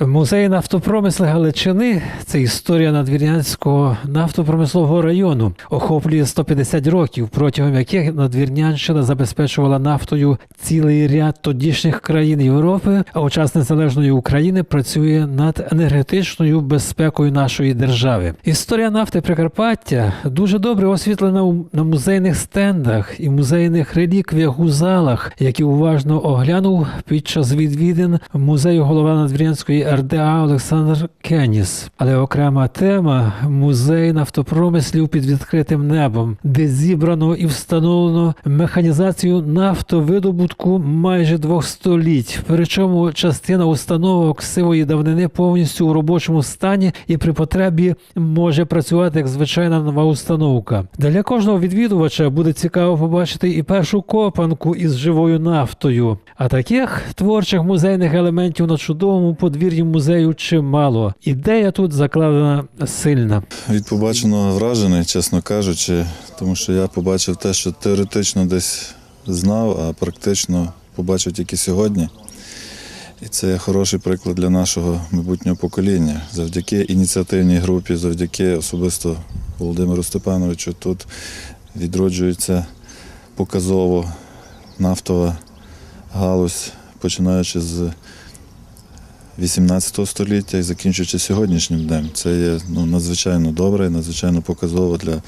Музей нафтопромисли Галичини це історія надвірнянського нафтопромислового району, охоплює 150 років, протягом яких надвірнянщина забезпечувала нафтою цілий ряд тодішніх країн Європи, а у час незалежної України працює над енергетичною безпекою нашої держави. Історія нафти Прикарпаття дуже добре освітлена на музейних стендах і музейних реліквіях у залах, які уважно оглянув під час відвідин музею голова Надвірнянської РДА Олександр Кеніс. Але окрема тема музей нафтопромислів під відкритим небом, де зібрано і встановлено механізацію нафтовидобутку майже двох століть. Причому частина установок сивої давнини повністю у робочому стані і при потребі може працювати як звичайна нова установка. Для кожного відвідувача буде цікаво побачити і першу копанку із живою нафтою. А таких творчих музейних елементів на чудовому подвір'ї музею чимало. Ідея тут закладена сильна. Від побаченого вражений, чесно кажучи, тому що я побачив те, що теоретично десь знав, а практично побачив тільки сьогодні. І це є хороший приклад для нашого майбутнього покоління. Завдяки ініціативній групі, завдяки особисто Володимиру Степановичу, тут відроджується показово нафтова галузь, починаючи з 18 століття і закінчуючи сьогоднішнім днем. Це є ну, надзвичайно добре, надзвичайно показово для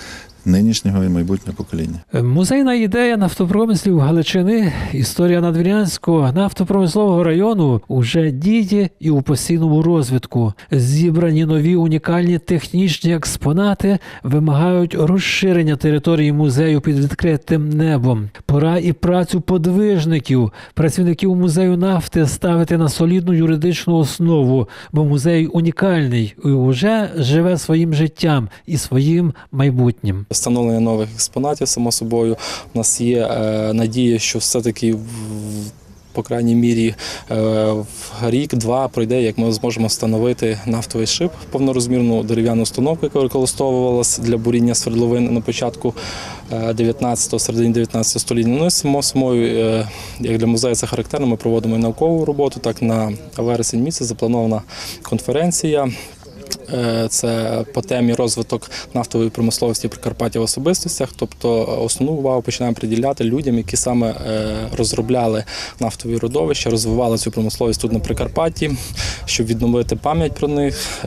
нинішнього і майбутнього покоління. Музейна ідея нафтопромислів Галичини, історія надвірнянського нафтопромислового району уже діє і у постійному розвитку. Зібрані нові унікальні технічні експонати вимагають розширення території музею під відкритим небом. Пора і працю подвижників, працівників музею нафти ставити на солідну юридичну основу, бо музей унікальний і вже живе своїм життям і своїм майбутнім. Встановлення нових експонатів, само собою, у нас є е, надія, що все-таки по крайній мірі е, рік-два пройде, як ми зможемо встановити нафтовий шип, повнорозмірну дерев'яну установку, яка використовувалася для буріння свердловин на початку 19-го, середині 19 століття. Ну само собою, е, як для музею це характерно, ми проводимо і наукову роботу. Так на вересень місяць запланована конференція. Е, Це по темі розвиток нафтової промисловості Прикарпаття в особистостях. Тобто е, основну увагу починаємо приділяти людям, які саме е, розробляли нафтові родовища, розвивали цю промисловість тут на Прикарпатті, щоб відновити пам'ять про них,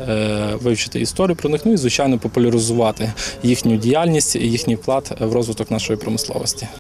вивчити історію про них, ну і звичайно популяризувати їхню діяльність і їхній вклад в розвиток нашої промисловості.